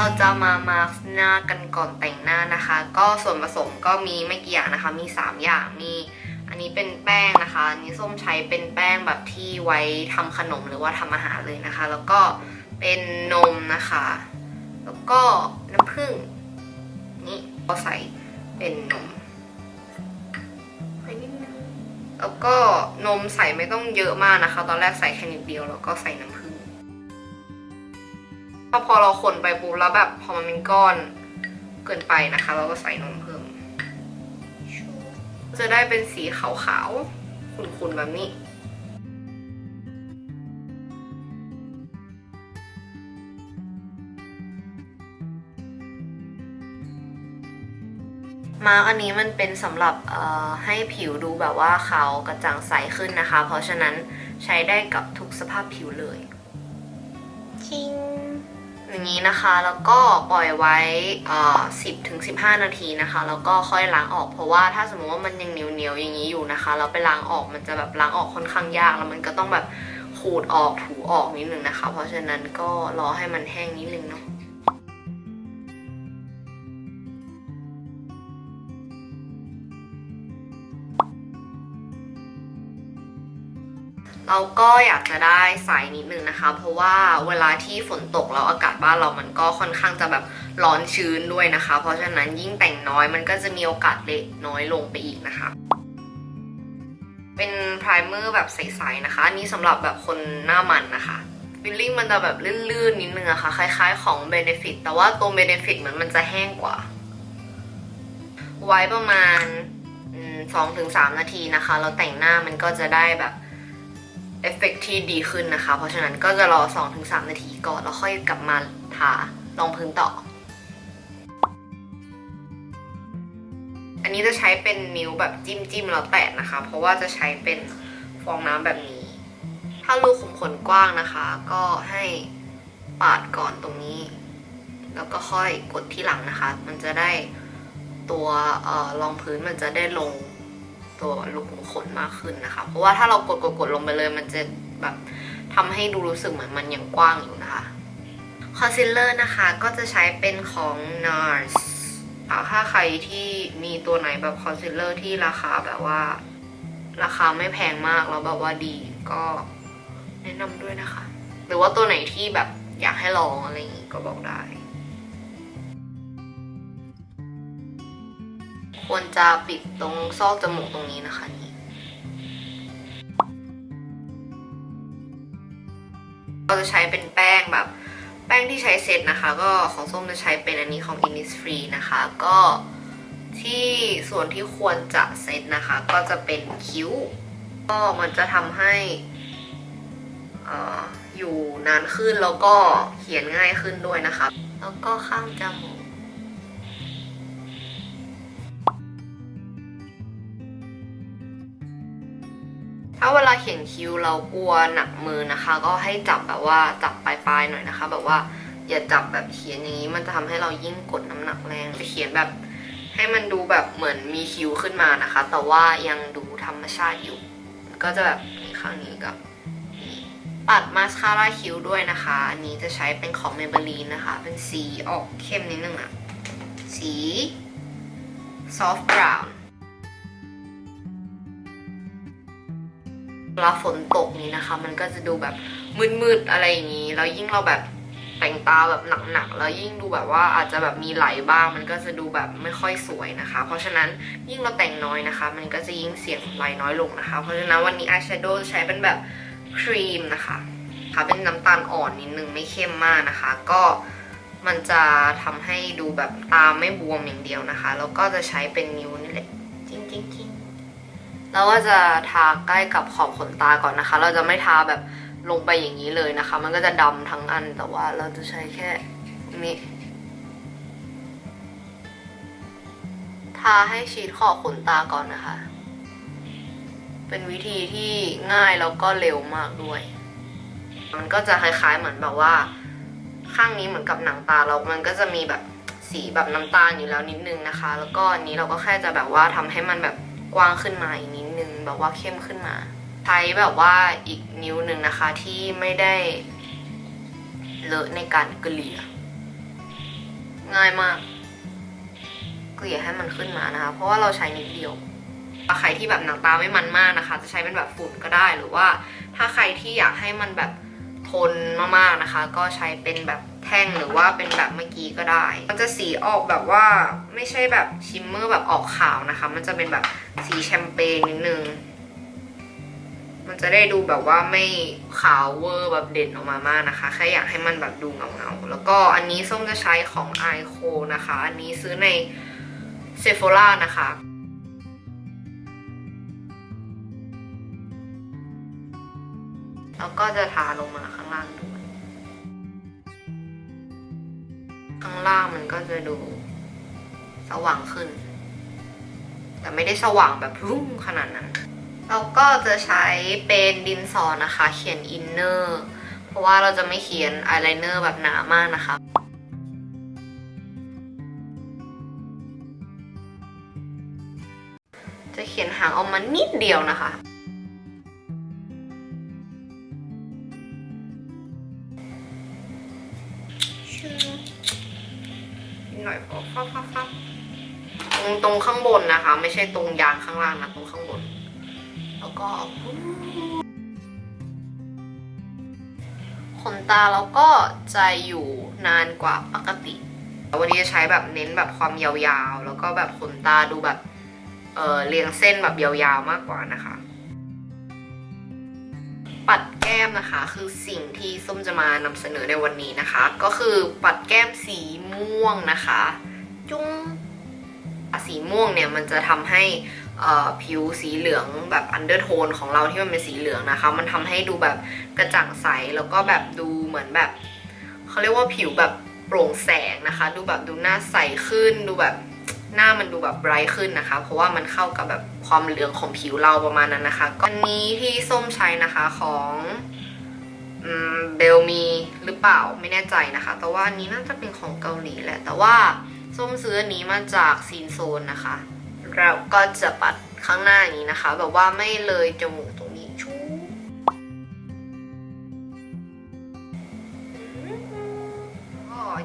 เราจะมามาร์กหน้ากันก่อนแต่งหน้านะคะ ก็ส่วนผสมก็มีไม่กี่อย่างนะคะ มี 3 อย่างมีอันนี้เป็นแป้งนะคะอันนี้ส้มใช้เป็นแป้งแบบที่ไว้ทำขนมหรือว่าทำอาหารเลยนะคะ แล้วก็เป็นนมนะคะ แล้วก็น้ำผึ้งนี่ก็ใส่เป็นนมใส่นิดนึงแล้วก็นมใส่ไม่ต้องเยอะมากนะคะ ตอนแรกใส่แค่นิดเดียวแล้วก็ใส่น้ำผึ้ง ถ้าพอเราคนไปปุ๊บแล้วแบบพอมันเป็นก้อนเกินไปนะคะ เราก็ใส่นมเพิ่ม จะได้เป็นสีขาวๆ ขุ่นๆ แบบนี้มาร์กอันนี้มันเป็นสำหรับให้ผิวดูแบบว่าขาวกระจ่างใสขึ้นนะคะ เพราะฉะนั้นใช้ได้กับทุกสภาพผิวเลยชิง อย่างนี้นะคะ แล้วก็ปล่อยไว้เอ่อ10ถึง15นาทีนะคะ แล้วก็ค่อยล้างออก เพราะว่าถ้าสมมติว่ามันยังเหนียวๆอย่างนี้อยู่นะคะ เราไปล้างออกมันจะแบบล้างออกค่อนข้างยาก แล้วมันก็ต้องแบบขูดออกถูออกนิดนึงนะคะ เพราะฉะนั้นก็รอให้มันแห้งนิดนึงเนาะ เราก็อยากจะได้ใสนิดนึงนะคะ เพราะว่าเวลาที่ฝนตกแล้วอากาศบ้านเรามันก็ค่อนข้างจะแบบร้อนชื้นด้วยนะคะ เพราะฉะนั้นยิ่งแต่งน้อยมันก็จะมีโอกาสเละน้อยลงไปอีกนะคะ เป็นไพรเมอร์แบบใสๆนะคะอันนี้สำหรับแบบคนหน้ามันนะคะฟิลลิ่งมันจะแบบลื่นๆนิดนึงอะคะ่ะ คล้ายๆของ Benefit แต่ว่าตัว Benefit เหมือนมันจะแห้งกว่า ไว้ประมาณสองถึงสามนาทีนะคะ เราแต่งหน้ามันก็จะได้แบบ เอฟเฟกที่ดีขึ้นนะคะ เพราะฉะนั้นก็จะรอ 2-3 นาทีก่อนแล้วค่อยกลับมาทารองพื้นต่อ อันนี้จะใช้เป็นนิ้วแบบจิ้มจิ้มแล้วแตะนะคะ เพราะว่าจะใช้เป็นฟองน้ำแบบนี้ ถ้ารูขุมขนกว้างนะคะ ก็ให้ปาดก่อนตรงนี้ แล้วก็ค่อยกดที่หลังนะคะ มันจะได้ตัวออรองพื้นมันจะได้ลง ตัวรูขุมขนมากขึ้นนะคะ เพราะว่าถ้าเรากดกดกดลงไปเลยมันจะแบบทำให้ดูรู้สึกเหมือนมันยังกว้างอยู่นะคะคอนซีลเลอร์นะคะก็จะใช้เป็นของ NARS ถ้าใครที่มีตัวไหนแบบคอนซีลเลอร์ที่ราคาแบบว่า ราคาไม่แพงมากแล้วแบบว่าดีก็แนะนำด้วยนะคะ หรือว่าตัวไหนที่แบบอยากให้ลองอะไรอย่างงี้ก็บอกได้ ควรจะปิดตรงซอกจมูกตรงนี้นะคะนี่เราจะใช้เป็นแป้งแบบ แป้งที่ใช้เซตนะคะ ก็ของส้มจะใช้เป็นอันนี้ของ Innisfree นะคะ ก็ที่ส่วนที่ควรจะเซตนะคะ ก็จะเป็นคิ้ว ก็มันจะทำให้อออยู่นานขึ้นแล้วก็เขียนง่ายขึ้นด้วยนะคะ แล้วก็ข้างจมูก ขียนคิ้วเรากลัวหนักมือนะคะ ก็ให้จับแบบว่าจับปลายๆหน่อยนะคะ แบบว่าอย่าจับแบบเขียนอย่างนี้ มันจะทำให้เรายิ่งกดน้ำหนักแรงจะเขียนแบบ ให้มันดูแบบเหมือนมีคิ้วขึ้นมานะคะ แต่ว่ายังดูธรรมชาติอยู่ ก็จะแบบข้างนี้กับปัดมาสคาร่าคิ้วด้วยนะคะ อันนี้จะใช้เป็นของ Maybelline นะคะ เป็นสีออกเข้มนิดนึงอะสี soft brown เวลาฝนตกนี้นะคะ มันก็จะดูแบบมืดๆอะไรอย่างนี้ แล้วยิ่งเราแบบแต่งตาแบบหนักๆ แล้วยิ่งดูแบบว่าอาจจะแบบมีไหลบ้าง มันก็จะดูแบบไม่ค่อยสวยนะคะ เพราะฉะนั้นยิ่งเราแต่งน้อยนะคะ มันก็จะยิ่งเสียงไหลน้อยลงนะคะ เพราะฉะนั้นวันนี้อายแชโดว์ใช้เป็นแบบครีมนะคะค่ะเป็นน้ำตาลอ่อนนิดนึงไม่เข้มมากนะคะ ก็มันจะทำให้ดูแบบตาไม่บวมอย่างเดียวนะคะ แล้วก็จะใช้เป็นนิ้วนี่แหละ ๆๆแล้วก็จะทาใกล้กับขอบขนตาก่อนนะคะ เราจะไม่ทาแบบลงไปอย่างนี้เลยนะคะ มันก็จะดำทั้งอันแต่ว่าเราจะใช้แค่นี้ทาให้ชีดขอบขนตาก่อนนะคะ เป็นวิธีที่ง่ายแล้วก็เร็วมากด้วย มันก็จะคล้ายๆเหมือนแบบว่า ข้างนี้เหมือนกับหนังตาเรา มันก็จะมีแบบสีแบบน้ำตาลอยู่แล้วนิดนึงนะคะ แล้วก็อันนี้เราก็แค่จะแบบว่าทำให้มันแบบกว้างขึ้นมาอีกนิดนึง แบบว่าเข้มขึ้นมา ใช้แบบว่าอีกนิ้วหนึ่งนะคะที่ไม่ได้เลอะในการเกลี่ย ง่ายมาก เกลี่ยให้มันขึ้นมานะคะ เพราะว่าเราใช้นิดเดียวถ้าใครที่แบบหนังตาไม่มันมากนะคะ จะใช้เป็นแบบฝุ่นก็ได้หรือว่า ถ้าใครที่อยากให้มันแบบทนมากๆนะคะ ก็ใช้เป็นแบบ แท่งหรือว่าเป็นแบบเมื่อกี้ก็ได้ มันจะสีออกแบบว่าไม่ใช่แบบชิมเมอร์แบบออกขาวนะคะ มันจะเป็นแบบสีแชมเปญนิดนึง มันจะได้ดูแบบว่าไม่ขาวเวอร์แบบเด่นออกมามากนะคะ แค่อยากให้มันแบบดูเงาเงาๆแล้วก็อันนี้ส้มจะใช้ของ i c o นะคะ อันนี้ซื้อในเซฟ h o รานะคะแล้วก็จะทาลงมาข้างล่างด้วย ข้างล่างมันก็จะดู สว่างขึ้น แต่ไม่ได้สว่างแบบรุ่งขนาดนั้น เราก็จะใช้เป็นดินสอนะคะ เขียนอินเนอร์เพราะว่าเราจะไม่เขียนอายไลเนอร์แบบหนามากนะคะจะเขียนหางออกมานิดเดียวนะคะ นิดหน่อยพอฟับฟับฟับตรงตรงข้างบนนะคะ ไม่ใช่ตรงยางข้างล่างนะตรงข้างบน แล้วก็ขนตาเราก็จะอยู่นานกว่าปกติ วันนี้จะใช้แบบเน้นแบบความยาวๆ แล้วก็แบบขนตาดูแบบเออเรียงเส้นแบบยาวๆมากกว่านะคะ ก้มนะคะ คือสิ่งที่ส้มจะมานำเสนอในวันนี้นะคะ ก็คือปัดแก้มสีม่วงนะคะ จุ้งสีม่วงเนี่ยมันจะทำให้อ่อผิวสีเหลืองแบบอันเดอร์โทนของเราที่มันเป็นสีเหลืองนะคะ มันทำให้ดูแบบกระจ่างใสแล้วก็แบบดูเหมือนแบบเขาเรียกว่าผิวแบบโปร่งแสงนะคะ ดูแบบดูหน้าใสขึ้นดูแบบ หน้ามันดูแบบไบรท์ขึ้นนะคะ เพราะว่ามันเข้ากับแบบความเหลืองของผิวเราประมาณนั้นนะคะก็อันนี้ที่ส้มใช้นะคะของเบลมีหรือเปล่าไม่แน่ใจนะคะ แต่ว่านนี้น่าจะเป็นของเกาหลีแหละ แต่ว่าส้มซื้ออันนี้มาจากซีนโซนนะคะ เราก็จะปัดข้างหน้าอย่างนี้นะคะ แบบว่าไม่เลยจมูกตรง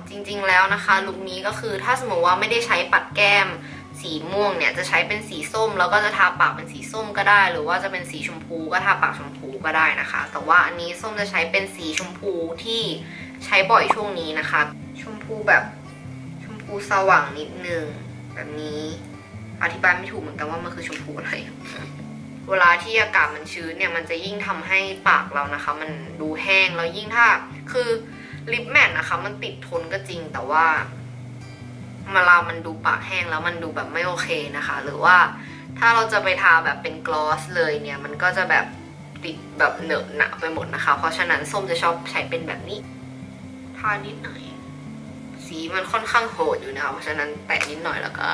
จริงๆแล้วนะคะลุคนี้ก็คือถ้าสมมติว่าไม่ได้ใช้ปัดแก้มสีม่วงเนี่ยจะใช้เป็นสีส้ม แล้วก็จะทาปากเป็นสีส้มก็ได้ หรือว่าจะเป็นสีชมพูก็ทาปากชมพูก็ได้นะคะ แต่ว่าอันนี้ส้มจะใช้เป็นสีชมพูที่ใช้บ่อยช่วงนี้นะคะ ชมพูแบบชมพูสว่างนิดนึงแบบนี้อธิบายไม่ถูกเหมือนกันว่ามันคือชมพูอะไรเวลาที่อากาศมันชื้นเนี่ยมันจะยิ่งทำให้ปากเรานะคะ มันดูแห้งแล้วยิ่งถ้าคือ ลิปแมทนะคะ มันติดทนก็จริงแต่ว่าเวลามันดูปากแห้งแล้วมันดูแบบไม่โอเคนะคะ หรือว่าถ้าเราจะไปทาแบบเป็นกลอสเลยเนี่ย มันก็จะแบบติดแบบเหนอะหนะไปหมดนะคะ เพราะฉะนั้นส้มจะชอบใช้เป็นแบบนี้ ทานิดหน่อย สีมันค่อนข้างโหดอยู่นะคะ เพราะฉะนั้นแตะนิดหน่อยแล้วก็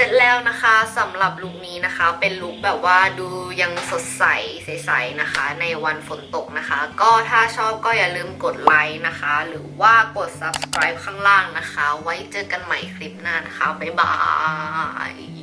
ร็จแล้วนะคะสำหรับลุคนี้นะคะ เป็นลุคแบบว่าดูยังสดใสใสๆนะคะ ในวันฝนตกนะคะ ก็ถ้าชอบก็อย่าลืมกดไลค์นะคะ หรือว่ากด subscribe ข้างล่างนะคะ ไว้เจอกันใหม่คลิปหน้านะคะ บ๊ายบาย